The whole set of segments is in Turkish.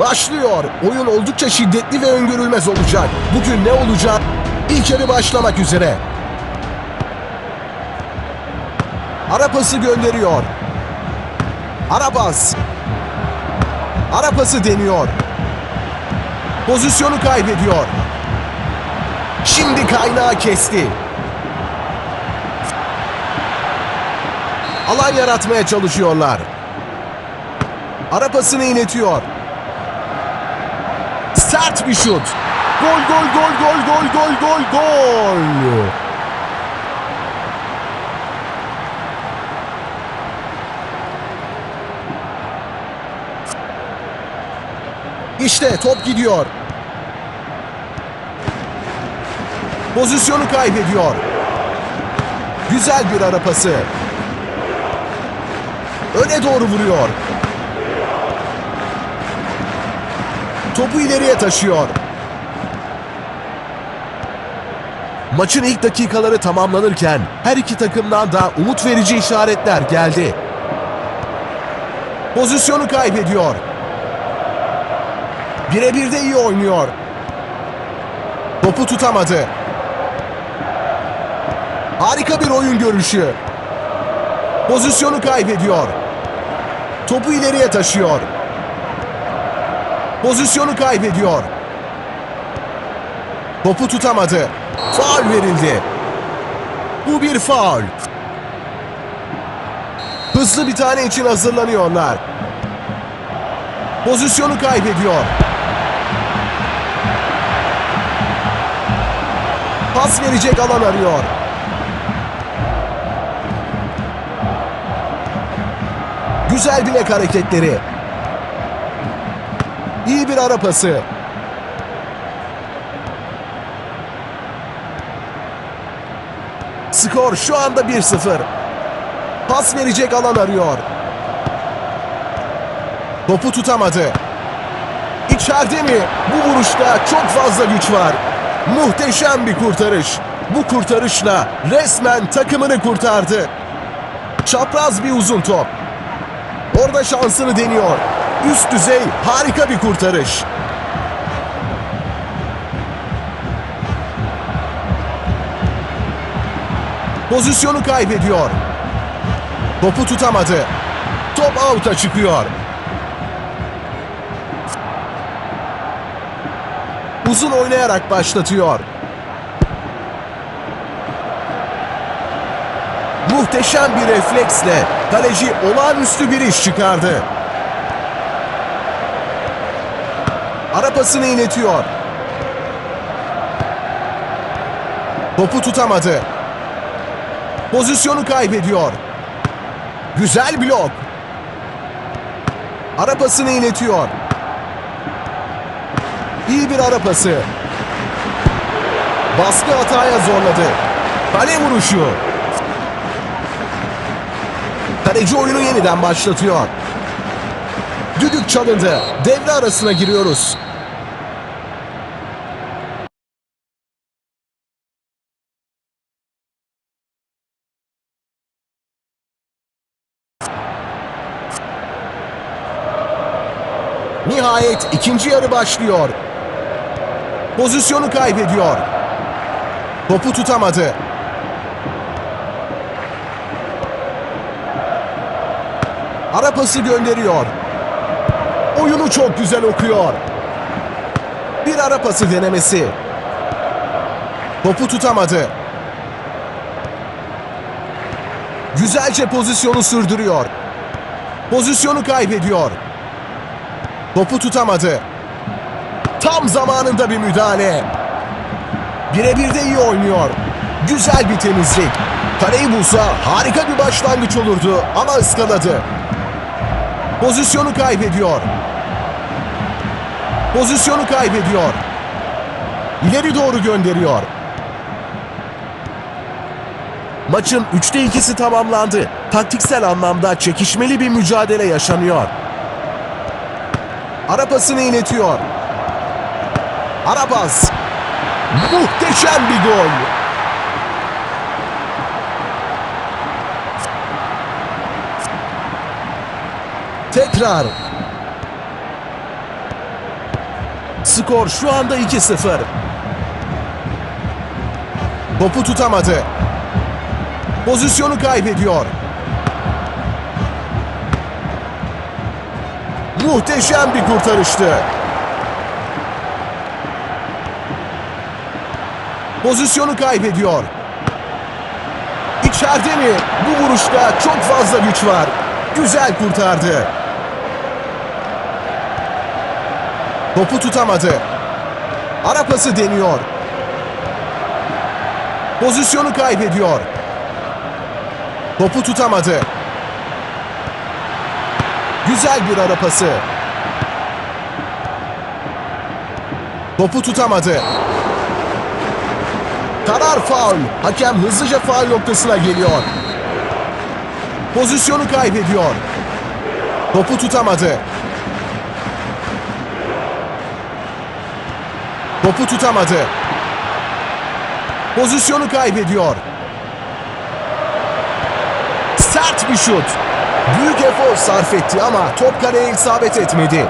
Başlıyor. Oyun oldukça şiddetli ve öngörülmez olacak. Bugün ne olacak? İlk yarı başlamak üzere. Ara pası gönderiyor. Ara pas. Ara pası deniyor. Pozisyonu kaybediyor. Şimdi kaynağı kesti. Alan yaratmaya çalışıyorlar. Ara pasını. Sert bir şut. Gol gol gol gol gol gol gol gol. İşte top gidiyor. Pozisyonu kaybediyor. Güzel bir ara pası. Öne doğru vuruyor. Topu ileriye taşıyor. Maçın ilk dakikaları tamamlanırken her iki takımdan da umut verici işaretler geldi. Pozisyonu kaybediyor. Birebir de iyi oynuyor. Topu tutamadı. Harika bir oyun görüşü. Pozisyonu kaybediyor. Topu ileriye taşıyor. Pozisyonu kaybediyor. Topu tutamadı. Faul verildi. Bu bir faul. Hızlı bir tane için hazırlanıyorlar. Pozisyonu kaybediyor. Pas verecek alan arıyor. Güzel bilek hareketleri. İyi bir ara pası. Skor şu anda 1-0. Pas verecek alan arıyor. Topu tutamadı. İçeride mi? Bu vuruşta çok fazla güç var. Muhteşem bir kurtarış. Bu kurtarışla resmen takımını kurtardı. Çapraz bir uzun top. Orada şansını deniyor. Üst düzey harika bir kurtarış. Pozisyonu kaybediyor. Topu tutamadı. Top out'a çıkıyor. Uzun oynayarak başlatıyor. Muhteşem bir refleksle kaleci olağanüstü bir iş çıkardı. Ara pasını inletiyor. Topu tutamadı. Pozisyonu kaybediyor. Güzel blok. Ara pasını inletiyor. İyi bir ara pası. Baskı hataya zorladı. Kale vuruşu. Kaleci oyunu yeniden başlatıyor. Düdük çalındı. Devre arasına giriyoruz. Nihayet ikinci yarı başlıyor. Pozisyonu kaybediyor. Topu tutamadı. Ara pası gönderiyor. Oyunu çok güzel okuyor. Bir ara pası denemesi. Topu tutamadı. Güzelce pozisyonu sürdürüyor. Pozisyonu kaybediyor. Topu tutamadı. Tam zamanında bir müdahale. Birebir de iyi oynuyor. Güzel bir temizlik. Kaleyi bulsa harika bir başlangıç olurdu ama ıskaladı. Pozisyonu kaybediyor. Pozisyonu kaybediyor. İleri doğru gönderiyor. Maçın 3'te 2'si tamamlandı. Taktiksel anlamda çekişmeli bir mücadele yaşanıyor. Ara pasını inletiyor. Ara pas. Muhteşem bir gol. Tekrar. Skor şu anda 2-0. Topu tutamadı. Pozisyonu kaybediyor. Muhteşem bir kurtarıştı. Pozisyonu kaybediyor. İçeride mi? Bu vuruşta çok fazla güç var. Güzel kurtardı. Topu tutamadı. Ara pası deniyor. Pozisyonu kaybediyor. Topu tutamadı. Güzel bir ara pası. Topu tutamadı. Karar faul. Hakem hızlıca faul noktasına geliyor. Pozisyonu kaybediyor. Topu tutamadı. Topu tutamadı. Pozisyonu kaybediyor. Sert bir şut. Büyük efor sarf etti ama top kaleye isabet etmedi.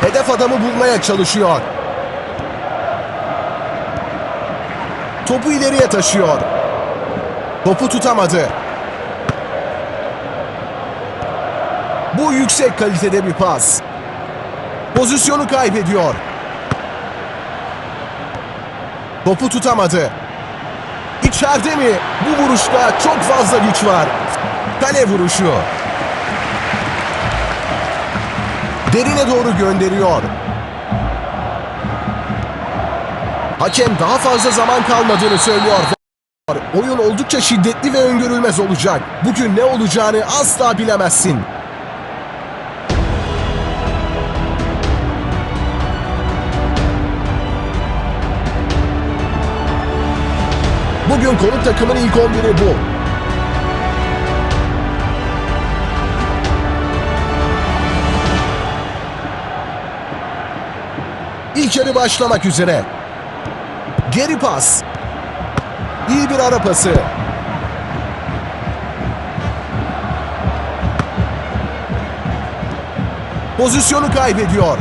Hedef adamı bulmaya çalışıyor. Topu ileriye taşıyor. Topu tutamadı. Bu yüksek kalitede bir pas. Pozisyonu kaybediyor. Topu tutamadı. İçeride mi? Bu vuruşta çok fazla güç var. Kale vuruşu. Derine doğru gönderiyor. Hakem daha fazla zaman kalmadığını söylüyor. Oyun oldukça şiddetli ve öngörülmez olacak. Bugün ne olacağını asla bilemezsin. Bugün konuk takımın ilk 11'i bu. İlk yarı başlamak üzere. Geri pas. İyi bir ara pası. Pozisyonu kaybediyor.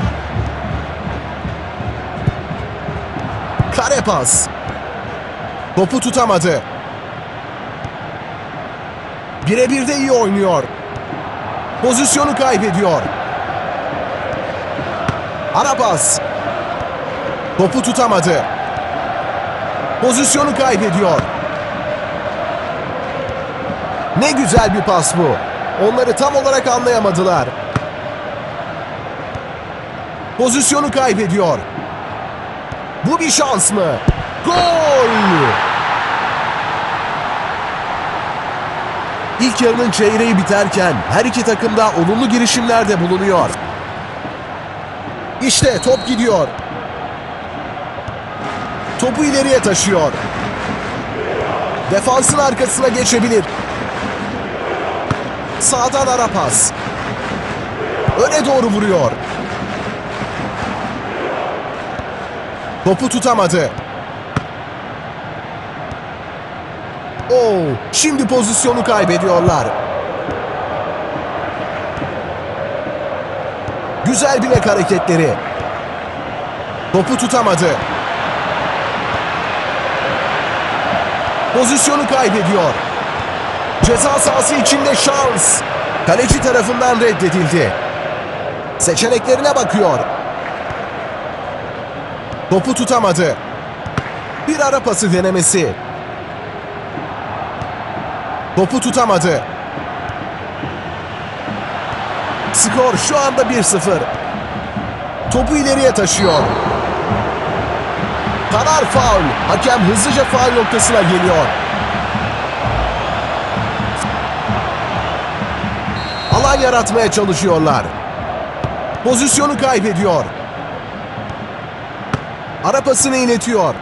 Kare pas. Topu tutamadı. Birebir de iyi oynuyor. Pozisyonu kaybediyor. Ara pas. Topu tutamadı. Pozisyonu kaybediyor. Ne güzel bir pas bu. Onları tam olarak anlayamadılar. Pozisyonu kaybediyor. Bu bir şans mı? Gol! İlk yarının çeyreği biterken her iki takım da olumlu girişimlerde bulunuyor. İşte top gidiyor. Topu ileriye taşıyor. Defansın arkasına geçebilir. Sağdan ara pas. Öne doğru vuruyor. Topu tutamadı. Oo, şimdi pozisyonu kaybediyorlar. Güzel bilek hareketleri. Topu tutamadı. Pozisyonu kaybediyor. Ceza sahası içinde şans. Kaleci tarafından reddedildi. Seçeneklerine bakıyor. Topu tutamadı. Bir ara pası denemesi. Topu tutamadı. Skor şu anda 1-0. Topu ileriye taşıyor. Karar faul. Hakem hızlıca faul noktasına geliyor. Alan yaratmaya çalışıyorlar. Pozisyonu kaybediyor. Ara pasını iletiyor.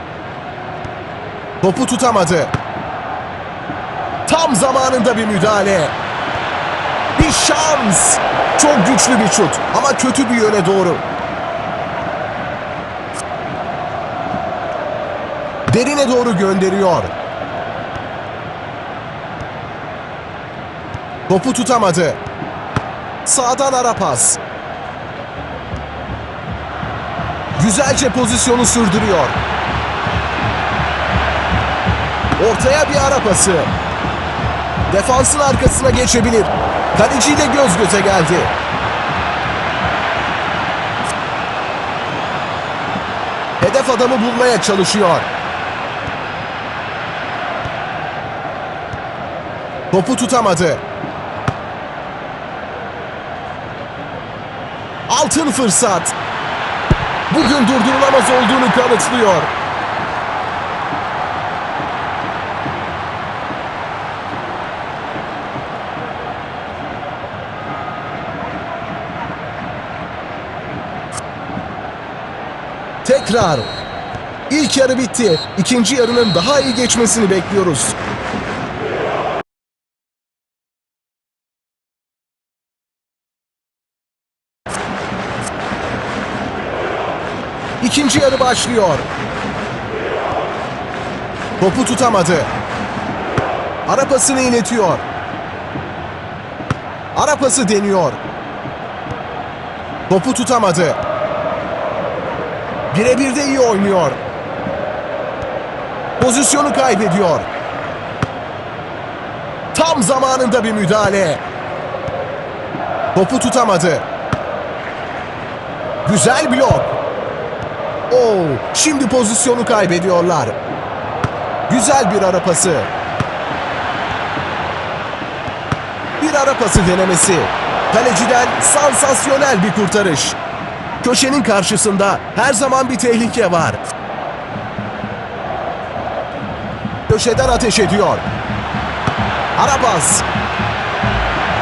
Topu tutamadı. Tam zamanında bir müdahale. Bir şans. Çok güçlü bir şut ama kötü bir yöne doğru. Derine doğru gönderiyor. Topu tutamadı. Sağdan ara pas. Güzelce pozisyonu sürdürüyor. Ortaya bir ara pası. Defansın arkasına geçebilir. Kaleciyle göz göze geldi. Hedef adamı bulmaya çalışıyor. Topu tutamadı. Altın fırsat. Bugün durdurulamaz olduğunu kanıtlıyor. Tekrar. İlk yarı bitti. İkinci yarının daha iyi geçmesini bekliyoruz. İkinci yarı başlıyor. Topu tutamadı. Ara pasını iletiyor. Ara pası deniyor. Topu tutamadı. Birebir de iyi oynuyor. Pozisyonu kaybediyor. Tam zamanında bir müdahale. Topu tutamadı. Güzel blok. Oo, şimdi pozisyonu kaybediyorlar. Güzel bir ara pası. Bir ara pası denemesi. Kaleciden sansasyonel bir kurtarış. Köşenin karşısında her zaman bir tehlike var. Köşeden ateş ediyor. Arabas.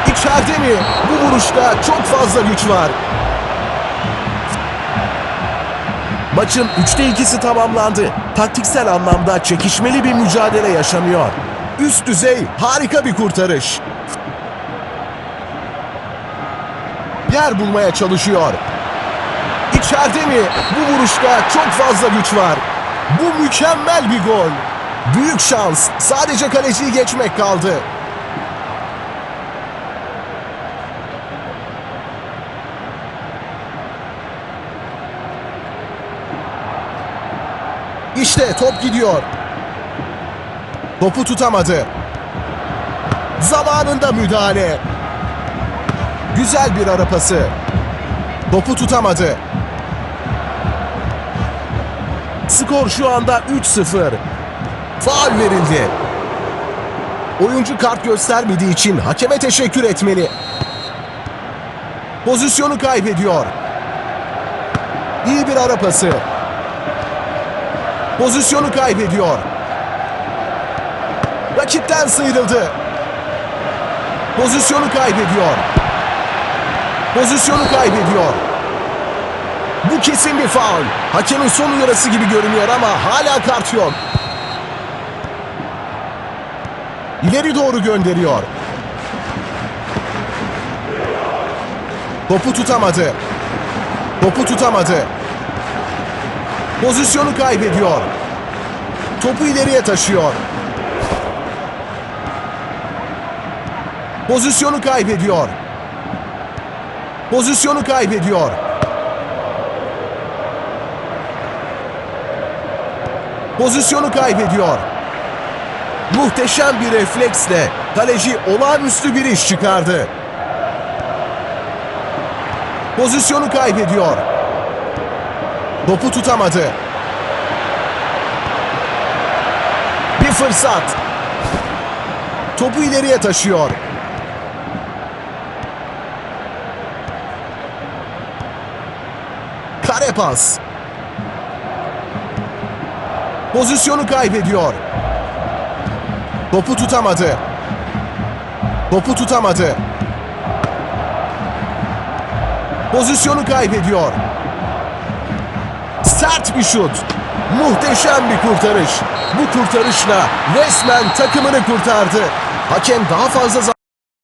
İçeride mi? Bu vuruşta çok fazla güç var. Maçın 3'te 2'si tamamlandı. Taktiksel anlamda çekişmeli bir mücadele yaşanıyor. Üst düzey harika bir kurtarış. Yer bulmaya çalışıyor. İçeride mi? Bu vuruşta çok fazla güç var. Bu mükemmel bir gol. Büyük şans. Sadece kaleciyi geçmek kaldı. İşte top gidiyor. Topu tutamadı. Zamanında müdahale. Güzel bir ara pası. Topu tutamadı. Skor şu anda 3-0. Faul verildi. Oyuncu kart göstermediği için hakeme teşekkür etmeli. Pozisyonu kaybediyor. İyi bir ara pası. Pozisyonu kaybediyor. Rakipten sıyrıldı. Pozisyonu kaybediyor. Pozisyonu kaybediyor. Bu kesin bir faul. Hakemin son uyarısı gibi görünüyor ama hala kart yok. İleri doğru gönderiyor. Topu tutamadı. Topu tutamadı. Pozisyonu kaybediyor. Topu ileriye taşıyor. Pozisyonu kaybediyor. Pozisyonu kaybediyor. Pozisyonu kaybediyor. Muhteşem bir refleksle kaleci olağanüstü bir iş çıkardı. Pozisyonu kaybediyor. Topu tutamadı. Bir fırsat. Topu ileriye taşıyor. Kare pas. Pozisyonu kaybediyor. Topu tutamadı. Topu tutamadı. Pozisyonu kaybediyor. Sert bir şut. Muhteşem bir kurtarış. Bu kurtarışla resmen takımını kurtardı. Hakem daha fazla zaman